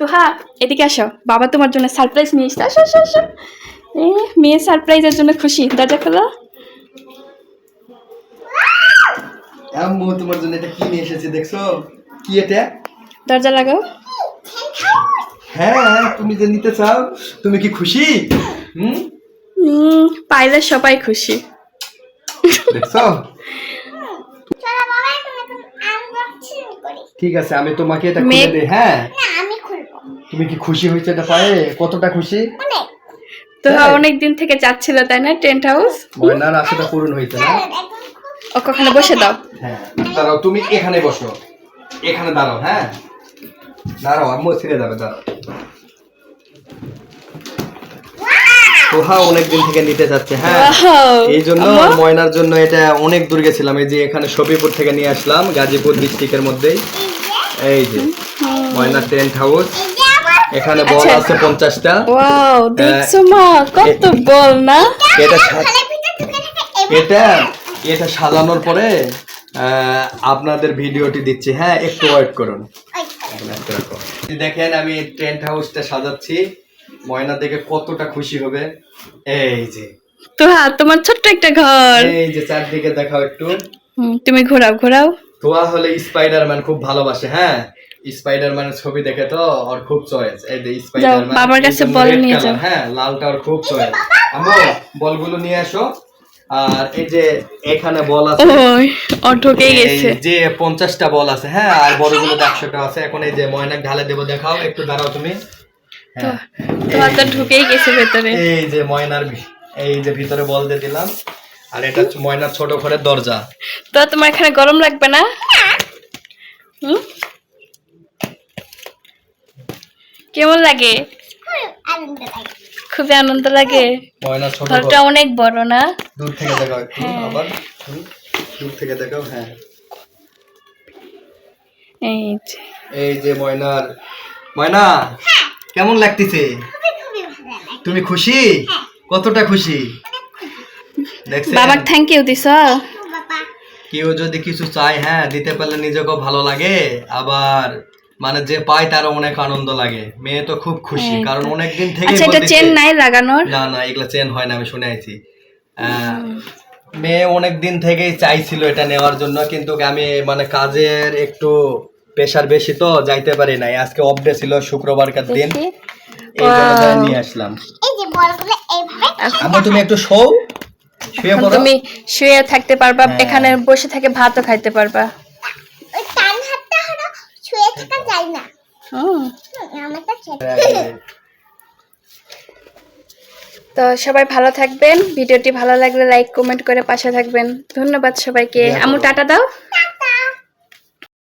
তো হ্যাঁ এদিকে আসো। বাবা তোমার জন্য সারপ্রাইজ নিয়ে এসছে। আসো আসো আসো। মেয়ে সারপ্রাইজের জন্য খুশি। দরজা খোলো। আম্মু তোমার জন্য এটা কি নিয়ে এসেছি দেখছ? কি এটা? দরজা লাগাও। হ্যাঁ তুমি যে নিতে চাও তুমি কি খুশি? হুম? পাইলে সবাই খুশি। দেখছ? ঠিক আছে আমি তোমাকে এটা খুলে মেয়ে- দিই হ্যাঁ? তুমি কি খুশি হয়েছে এটা পায়ে? কতটা খুশি? তো? অনেক দিন থেকে যাচ্ছিল তাই না টেন্ট হাউস? ময়নার আশাটা পূরণ হয়েছে না? ওকে ওখানে বসে দাও। হ্যাঁ। দাঁড়াও তুমি এখানে বসো। এখানে দাঁড়াও হ্যাঁ? দাঁড়াও আম্মু ছেড়ে যাবে দাঁড়াও। তোহা অনেকদিন থেকে নিতে যাচ্ছে হ্যাঁ! এই জন্য ময়নার জন্য এটা অনেক দূর গেছিলাম এই যে এখানে সবিপুর থেকে নিয়ে আসলাম গাজীপুর ডিস্ট্রিক্টের মধ্যেই। এই যে। Moyna tent house. এখানে বল আচ্ছা। আছে পঞ্চাশটা। ওয়াও দেখছ মা কত বল না? এটা এটা এটা সাজানোর পরে আপনাদের ভিডিওটি দিচ্ছি। হ্যাঁ একটু ওয়েট করুন। দেখেন আমি টেন্ট হাউসটা সাজাচ্ছি। ময়না দেখে কতটা খুশি হবে। এই যে। তো হ্যাঁ তোমার ছোট্ট একটা ঘর। এই যে চারদিকে দেখাও একটু। তুমি ঘোরাও ঘোরাও। তোয়া হলে স্পাইডারম্যান খুব ভালোবাসে হ্যাঁ? স্পাইডারম্যানের ছবি দেখে তো ওর খুব চয়েস এই যে স্পাইডারম্যান বাবার কাছে বল নিয়ে যাও। হ্যাঁ লালটা ওর খুব চয়েস আমো বলগুলো নিয়ে আসো। আর এই যে এখানে বল আছে। ও গেছে এই যে বল আছে হ্যাঁ আর বড়গুলো আছে। এখন এই যে ময়নাক ঢালে দেবো দেখাও একটু দাঁড়াও তুমি। হ্যাঁ তো ঢুকেই গেছে ভেতরে। এই যে ময়নার এই যে ভিতরে বল দিয়ে দিলাম। আর এটা হচ্ছে ময়নার ছোট ঘরের দরজা। তো তোমার এখানে গরম লাগবে না? হুম? কেমন লাগে? খুব আনন্দ লাগে। খুবই আনন্দ লাগে। ঘরটা অনেক বড় না? দূর থেকে দেখাও হ্যাঁ। আবার দূর থেকে দেখাও হ্যাঁ। এই যে। এই যে ময়নার। ময়না কেমন লাগতেছে? তুমি খুশি? কতটা খুশি? বাবার থ্যাংক ইউ দিছ কেউ যদি কিছু চায় হ্যাঁ দিতে পারলে নিজেকেও ভালো লাগে। আবার মানে যে পায় তার অনেক আনন্দ লাগে। মেয়ে তো খুব খুশি তো। কারণ অনেকদিন থেকে আচ্ছা এটা চেন নাই লাগানোর? না না এগুলা চেন হয় না আমি শুনে আইছি। মেয়ে অনেক দিন থেকেই চাইছিল এটা নেওয়ার জন্য কিন্তু আমি মানে কাজের একটু প্রেশার বেশি তো যাইতে পারি নাই। আজকে অফ ডে ছিল শুক্রবারকার দিন। এই জন্য নিয়ে আসলাম। এই যে বলগুলো এইভাবে আমার তুমি একটু শোও। শুয়ে পড়ো। তুমি শুয়ে থাকতে পারবা হ্যাঁ। এখানে বসে থেকে ভাতও খাইতে পারবা। না। হুম, আমারটা তো সবাই ভালো থাকবেন। ভিডিওটি ভালো লাগলে লাইক কমেন্ট করে পাশে থাকবেন। ধন্যবাদ সবাইকে। Yeah, আমু টাটা দাও।